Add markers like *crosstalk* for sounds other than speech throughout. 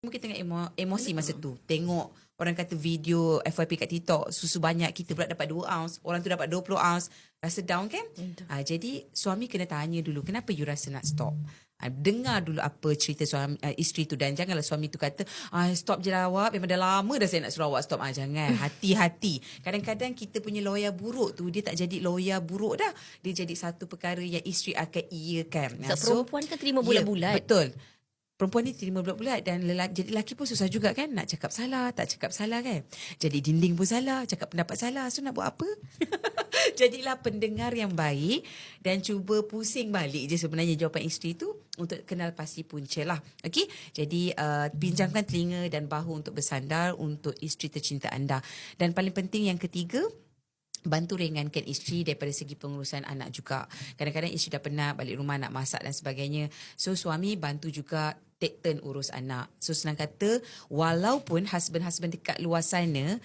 mungkin tengah emo, emosi masa tu. Tengok orang kata video FYP kat TikTok susu banyak kita pula dapat 2 ounce, orang tu dapat 20 ounce. Rasa down kan? Ah jadi suami kena tanya dulu kenapa you rasa nak stop? Ah, dengar dulu apa cerita suami uh, isteri tu dan janganlah suami tu kata ah stop je lah awak memang dah lama dah saya nak suruh awak stop ah jangan *laughs* hati-hati kadang-kadang kita punya lawyer buruk tu dia tak jadi lawyer buruk dah dia jadi satu perkara yang isteri akan iakan Sebab perempuan kan terima Ya, bulat-bulat. betul. Perempuan ni terima bulat-bulat dan lelaki, jadi lelaki pun susah juga kan nak cakap salah, tak cakap salah kan. Jadi dinding pun salah, cakap pendapat salah. So nak buat apa? *laughs* Jadilah pendengar yang baik dan cuba pusing balik je sebenarnya jawapan isteri tu untuk kenal pasti punca lah. Okey? Jadi uh, pinjamkan telinga dan bahu untuk bersandar untuk isteri tercinta anda. Dan paling penting yang ketiga, bantu ringankan isteri daripada segi pengurusan anak juga. Kadang-kadang isteri dah penat balik rumah nak masak dan sebagainya. So suami bantu juga take turn urus anak. So senang kata walaupun husband-husband dekat luar sana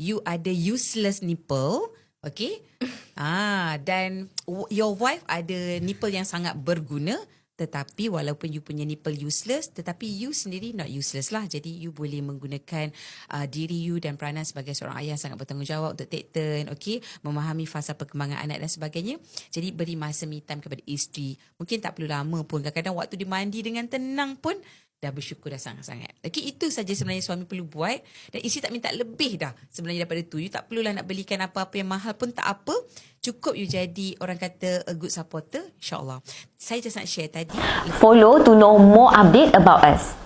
you ada useless nipple, okay? *laughs* ah dan your wife ada nipple yang sangat berguna tetapi walaupun you punya nipple useless tetapi you sendiri not useless lah. Jadi you boleh menggunakan uh, diri you dan peranan sebagai seorang ayah sangat bertanggungjawab untuk take turn okay? Memahami fasa perkembangan anak dan sebagainya. Jadi beri masa me time kepada isteri. Mungkin tak perlu lama pun. Kadang-kadang waktu dia mandi dengan tenang pun dah bersyukur dah sangat-sangat. Okey, itu saja sebenarnya suami perlu buat dan isteri tak minta lebih dah sebenarnya daripada tu. You tak perlulah nak belikan apa-apa yang mahal pun tak apa. Cukup you jadi orang kata a good supporter, insyaAllah. Saya just nak share tadi Follow to know more update about us.